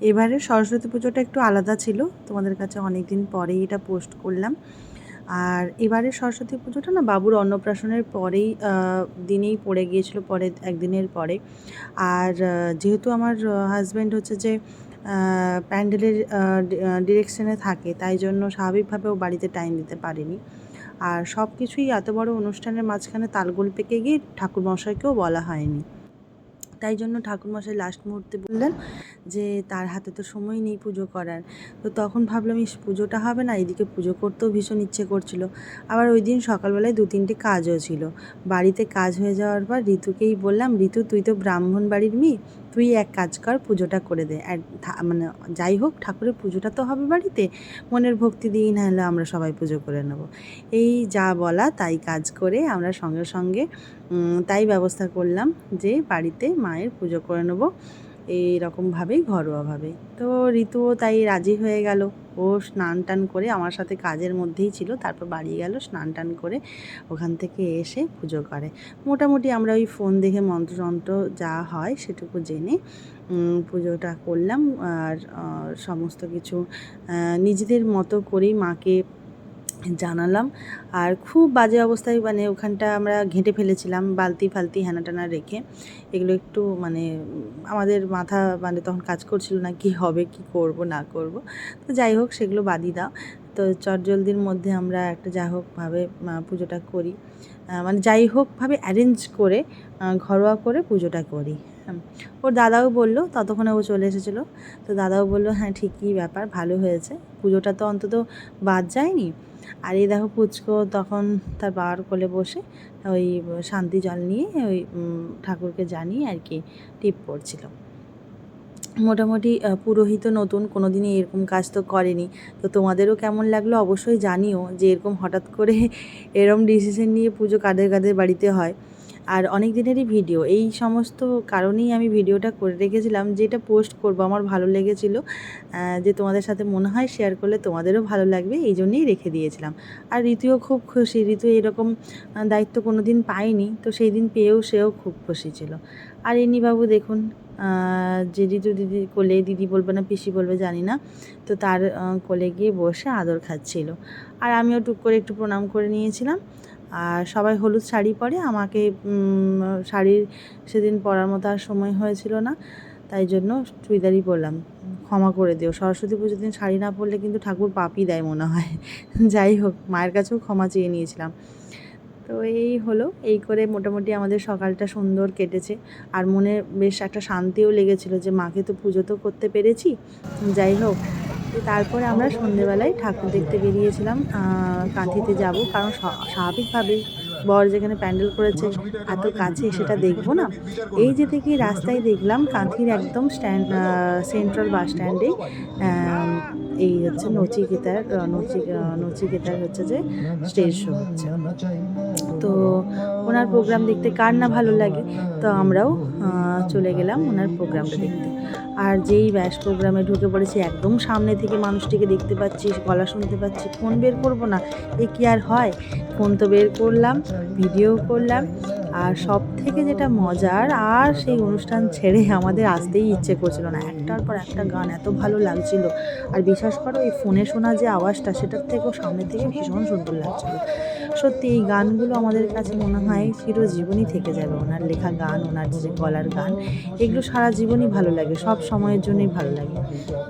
এবারে সরস্বতী পুজোটা একটু আলাদা ছিল। তোমাদের কাছে অনেক দিন পরেই এটা পোস্ট করলাম। আর এবারে সরস্বতী পুজোটা না বাবুর অন্নপ্রাশনের পরেই দিনেই পড়ে গিয়েছিল পরে, একদিনের পরে। আর যেহেতু আমার হাজব্যান্ড হচ্ছে যে প্যান্ডেলের ডিরেকশনে থাকে, তাই জন্য স্বাভাবিকভাবেও বাড়িতে টাইম দিতে পারেনি। আর সব কিছুই এত বড় অনুষ্ঠানের মাঝখানে তালগোল পেকে গিয়ে ঠাকুরমশাইকেও বলা হয়নি। তাই জন্য ঠাকুরমশাই লাস্ট মুহূর্তে বললেন যে, তার হাতে তো সময় নেই পুজো করার। তো তখন ভাবলাম, ইস, পুজোটা হবে না, এদিকে পুজো করতেও ভীষণ ইচ্ছে করছিল। আবার ওই দিন সকালবেলায় দু তিনটে কাজও ছিল। বাড়িতে কাজ হয়ে যাওয়ার পর ঋতুকেই বললাম, ঋতু, তুই তো ব্রাহ্মণ বাড়ির মেয়ে। তুই এক কাজ কর, পুজোটা করে দে। আর মানে যাই হোক, ঠাকুরের পুজোটা তো হবে বাড়িতে, মনের ভক্তি দিয়েই না হলে আমরা সবাই পুজো করে নেব। এই যা বলা তাই কাজ করে আমরা সঙ্গে সঙ্গে তাই ব্যবস্থা করলাম যে বাড়িতে মায়ের পুজো করে নেব। এইরকমভাবেই ঘরোয়াভাবে তো ঋতুও তাই রাজি হয়ে গেল। ও স্নান টান করে আমার সাথে কাজের মধ্যেই ছিল, তারপর বাড়ি গেল, স্নান টান করে ওখান থেকে এসে পুজো করে। মোটামুটি আমরা ওই ফোন দেখে মন্ত্রযন্ত্র যা হয় সেটুকু জেনে পুজোটা করলাম। আর সমস্ত কিছু নিজেদের মতো করেই মাকে জানালাম। আর খুব বাজে অবস্থায় মানে ওখানটা আমরা ঘেঁটে ফেলেছিলাম, বালতি ফালতি হ্যানা টানা রেখে। এগুলো একটু মানে আমাদের মাথা মানে তখন কাজ করছিল না কি হবে, কি করব, না করব। তো যাই হোক, সেগুলো বাদই দাও। তো চটজলদির মধ্যে আমরা একটা যা হোকভাবে পুজোটা করি। মানে যাই হোকভাবে অ্যারেঞ্জ করে ঘরোয়া করে পুজোটা করি। হুম। ওর দাদাও বলল, ততক্ষণে ও চলে এসেছিল। তো দাদাও বলল হ্যাঁ ঠিকই ব্যাপার, ভালো হয়েছে। পুজোটা তো অন্তত বাদ যায়নি। আর এই দেখো পুচকো তখন তার বাবার কোলে বসে ওই শান্তি জল নিয়ে ওই ঠাকুরকে জানিয়ে আর কি টিপ পড়ছিল। মোটামুটি পুরোহিত নতুন কোনো দিনই এরকম কাজ তো করেনি। তো তোমাদেরও কেমন লাগল অবশ্যই জানিও যে এরকম হঠাৎ করে এরম ডিসিশন নিয়ে পুজো কাদের কাদের বাড়িতে হয়। আর অনেক দিনেরই ভিডিও। এই সমস্ত কারণেই আমি ভিডিওটা করে রেখেছিলাম, যেটা পোস্ট করব, আমার ভালো লেগেছিলো যে তোমাদের সাথে মনে হয় শেয়ার করলে তোমাদেরও ভালো লাগবে, এই জন্যেই রেখে দিয়েছিলাম। আর ঋতুও খুব খুশি, ঋতু এরকম দায়িত্ব কোনো দিন পায়নি, তো সেই দিন পেয়েও সেও খুব খুশি ছিল। আর বাবু দেখুন যে ঋতু দিদি কোলে, দিদি বলবে না, পিসি বলবে, জানি না, তো তার কোলে গিয়ে বসে আদর খাচ্ছিল। আর আমিও টুক করে একটু প্রণাম করে নিয়েছিলাম। আর সবাই হলুদ শাড়ি পরে। আমাকে শাড়ির সেদিন পরার মতো আর সময় হয়েছিল না, তাই জন্য চুড়িদারই পরলাম। ক্ষমা করে দিও। সরস্বতী পুজোর দিন শাড়ি না পরলে কিন্তু ঠাকুর পাপই দেয় মনে হয়। যাই হোক, মায়ের কাছেও ক্ষমা চেয়ে নিয়েছিলাম। তো এই হলো, এই করে মোটামুটি আমাদের সকালটা সুন্দর কেটেছে। আর মনে বেশ একটা শান্তিও লেগেছিল যে, মাকে তো পুজো তো করতে পেরেছি। যাই হোক তারপরে আমরা সন্ধেবেলায় ঠাকুর দেখতে বেরিয়েছিলাম কাঁথিতে যাব, কারণ স্বা- স্বাভাবিকভাবেই বর যেখানে প্যান্ডেল করেছে, এত কাছে সেটা দেখব না। এই যে থেকে রাস্তায় দেখলাম কাঁথির একদম স্ট্যান্ড সেন্ট্রাল বাস স্ট্যান্ডে এই হচ্ছে নচিকেতার নচি নচিকেতার হচ্ছে যে স্টেজ শো হচ্ছে। তো ওনার প্রোগ্রাম দেখতে কার না ভালো লাগে, তো আমরাও চলে গেলাম ওনার প্রোগ্রামটা দেখতে। আর যেই ব্যাস প্রোগ্রামে ঢুকে পড়েছি, একদম সামনে থেকে মানুষটিকে দেখতে পাচ্ছি, গলা শুনতে পাচ্ছি, ফোন বের করব না, এ কি আর হয়? ফোন তো বের করলাম, ভিডিও করলাম আর সব থেকে যেটা মজার, আর সেই অনুষ্ঠান ছেড়ে আমাদের আসতেই ইচ্ছে করছিল না। একটার পর একটা গান এত ভালো লাগছিল। আর বিশ্বাস করো, এই ফোনে শোনা যে আওয়াজটা, সেটার থেকেও সামনে থেকে ভীষণ সুন্দর লাগছিল। সত্যি, এই গানগুলো আমাদের কাছে মনে হয় চিরজীবনই থেকে যাবে। ওনার লেখা গান, ওনার যে গলার গান, এগুলো সারা জীবনই ভালো লাগে, সব সময়ের জন্যই ভালো লাগে।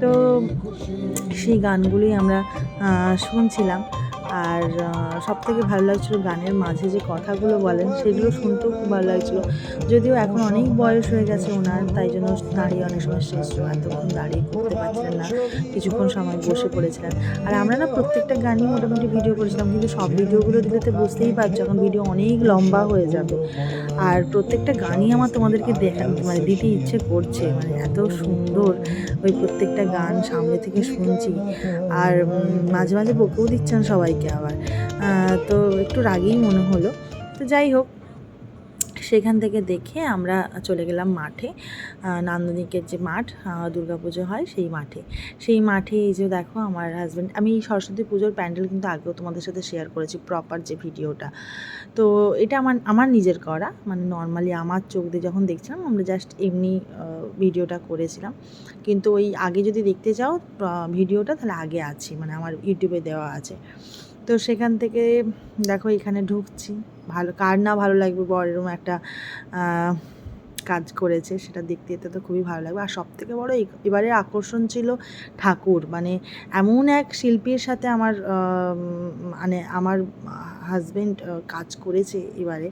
তো সেই গানগুলোই আমরা শুনছিলাম। আর সব থেকে ভালো লাগছিল গানের মাঝে যে কথাগুলো বলেন সেগুলো শুনতেও খুব ভালো লাগছিল। যদিও এখন অনেক বয়স হয়ে গেছে ওনার, তাই জন্য দাঁড়িয়ে অনেক সময় শেষ এতক্ষণ দাঁড়িয়ে করতে পারছিলেন না। কিছুক্ষণ সময় বসে পড়েছিলেন। আর আমরা না প্রত্যেকটা গানই মোটামুটি ভিডিও করেছিলাম, কিন্তু সব ভিডিওগুলো দিলে তো বুঝতেই পারছ এখন ভিডিও অনেক লম্বা হয়ে যাবে। আর প্রত্যেকটা গানই আমার তোমাদেরকে দেখা মানে দিতে ইচ্ছে করছে মানে এত সুন্দর ওই প্রত্যেকটা গান সামনে থেকে শুনছি। আর মাঝে মাঝে বকেও দিচ্ছেন সবাইকে। আবার। তো একটু রাগেই মনে হলো। তো যাই হোক, সেখান থেকে দেখে আমরা চলে গেলাম মাঠে। নান্দনিকের যে মাঠ দুর্গাপুজো হয় সেই মাঠে। সেই মাঠে এই যে দেখো আমার হাজব্যান্ড আমি সরস্বতী পুজোর প্যান্ডেল কিন্তু আগেও তোমাদের সাথে শেয়ার করেছি প্রপার যে ভিডিওটা। তো এটা আমার আমার নিজের করা। মানে নর্মালি আমার চোখ দিয়ে যখন দেখছিলাম, আমরা জাস্ট এমনি ভিডিওটা করেছিলাম। কিন্তু ওই আগে যদি দেখতে চাও ভিডিওটা তাহলে আগে আছে। মানে আমার ইউটিউবে দেওয়া আছে। তো সেখান থেকে, দেখো এখানে ঢুকছি। ভালো, কার না ভালো লাগবে, বড় এরকম একটা কাজ করেছে, সেটা দেখতে যেতে তো খুবই ভালো লাগবে। আর সব থেকে বড়ো এ- এবারে আকর্ষণ ছিল ঠাকুর। মানে এমন এক শিল্পীর সাথে আমার মানে আমার হাজবেন্ড কাজ করেছে এবারে,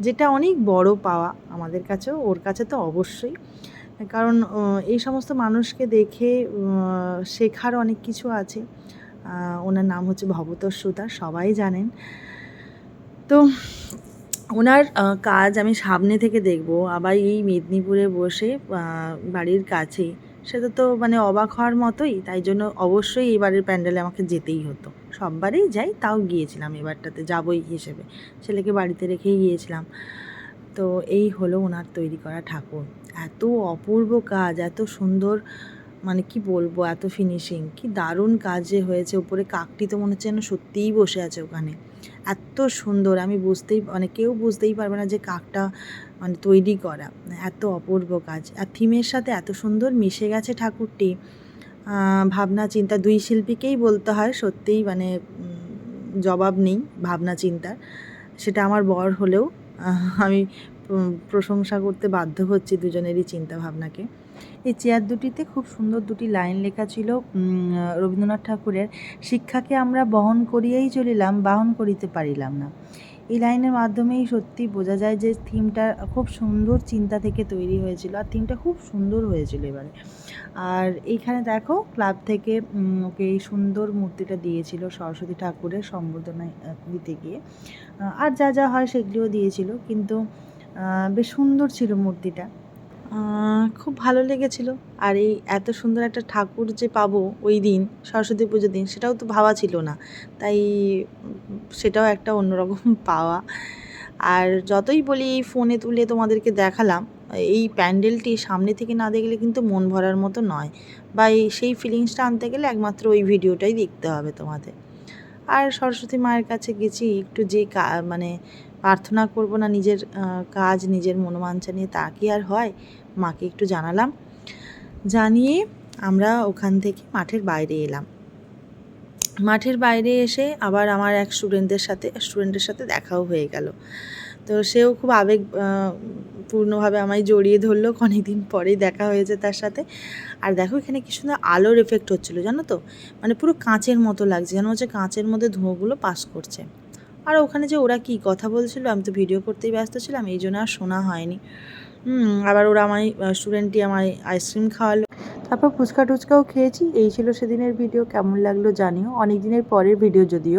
যেটা অনেক বড় পাওয়া আমাদের কাছেও, ওর কাছে তো অবশ্যই। কারণ এই সমস্ত মানুষকে দেখে শেখার অনেক কিছু আছে। ওনার নাম হচ্ছে ভবতোষ সুতার সবাই জানেন। তো ওনার কাজ আমি সামনে থেকে দেখব। আবার এই মেদিনীপুরে বসে বাড়ির কাছে সেটা তো মানে অবাক হওয়ার মতোই, তাই জন্য অবশ্যই এবারের প্যান্ডেলে আমাকে যেতেই হতো। সববারেই যাই, তাও গিয়েছিলাম এবারটাতে, যাবই হিসেবে। ছেলেকে বাড়িতে রেখেই গিয়েছিলাম। তো এই হলো ওনার তৈরি করা ঠাকুর। এত অপূর্ব কাজ, এত সুন্দর মানে কি বলব, এত ফিনিশিং কি দারুণ কাজে হয়েছে। উপরে কাকটি তো মনে হচ্ছে যেন সত্যিই বসে আছে ওখানে। এত সুন্দর, আমি বুঝতেই মানে কেউ বুঝতেই পারবে না যে কাকটা মানে তৈরি করা। এত অপূর্ব কাজ। আর থিমের সাথে এত সুন্দর মিশে গেছে ঠাকুরটি। ভাবনা, চিন্তা, দুই শিল্পীকেই বলতে হয়, সত্যিই মানে জবাব নেই ভাবনা, চিন্তার। সেটা আমার বর হলেও আমি প্রশংসা করতে বাধ্য হচ্ছি দুজনেরই চিন্তা ভাবনাকে। এই চেয়ার দুটিতে খুব সুন্দর দুটি লাইন লেখা ছিল রবীন্দ্রনাথ ঠাকুরের শিক্ষাকে আমরা বহন করিয়াই চলিলাম বাহন করিতে পারিলাম না। এই লাইনের মাধ্যমেই সত্যি বোঝা যায় যে থিমটা খুব সুন্দর চিন্তা থেকে তৈরি হয়েছিল আর থিমটা খুব সুন্দর হয়েছিল এবারে। আর এইখানে দেখো ক্লাব থেকে ওকে এই সুন্দর মূর্তিটা দিয়েছিল সরস্বতী ঠাকুরের সম্বোধনা আহ, দিতে গিয়ে। আর যা যা হয় সেগুলিও দিয়েছিল কিন্তু বেশ সুন্দর ছিল মূর্তিটা। খুব ভালো লেগেছিল। আর এই এত সুন্দর একটা ঠাকুর যে পাবো ওই দিন, সরস্বতী পুজোর দিন, সেটাও তো ভাবা ছিল না। তাই সেটাও একটা অন্যরকম পাওয়া। আর যতই বলি এই ফোনে তুলে তোমাদেরকে দেখালাম, এই প্যান্ডেলটি সামনে থেকে না দেখলে কিন্তু মন ভরার মতো নয়। বা এই সেই ফিলিংসটা আনতে গেলে একমাত্র ওই ভিডিওটাই দেখতে হবে তোমাদের। আর সরস্বতী মায়ের কাছে গেছি, একটু যে মানে প্রার্থনা করব না নিজের কাজ, নিজের মনোবাঞ্ছা নিয়ে, তা কি আর হয়? মাকে একটু জানালাম। জানিয়ে আমরা ওখান থেকে মাঠের বাইরে এলাম। মাঠের বাইরে এসে আবার আমার এক স্টুডেন্টদের সাথে স্টুডেন্টের সাথে দেখাও হয়ে গেল। তো সেও খুব আবেগ পূর্ণভাবে আমায় জড়িয়ে ধরলো। অনেকদিন পরেই দেখা হয়েছে তার সাথে। আর দেখো এখানে কি সুন্দর আলোর এফেক্ট হচ্ছিল, জানো তো? মানে পুরো কাঁচের মতো লাগছে, যেন হচ্ছে কাঁচের মধ্যে ধোঁয়াগুলো পাস করছে। আর ওখানে যে ওরা কি কথা বলছিল, আমি তো ভিডিও করতেই ব্যস্ত ছিলাম, এই জন্য আর শোনা হয়নি। আবার ওরা আমার স্টুডেন্টটি আমার আইসক্রিম খাওয়ালো। তারপর ফুচকা টুচকাও খেয়েছি, এই ছিল সেদিনের ভিডিও কেমন লাগল জানিও। অনেক দিনের পরের ভিডিও যদিও।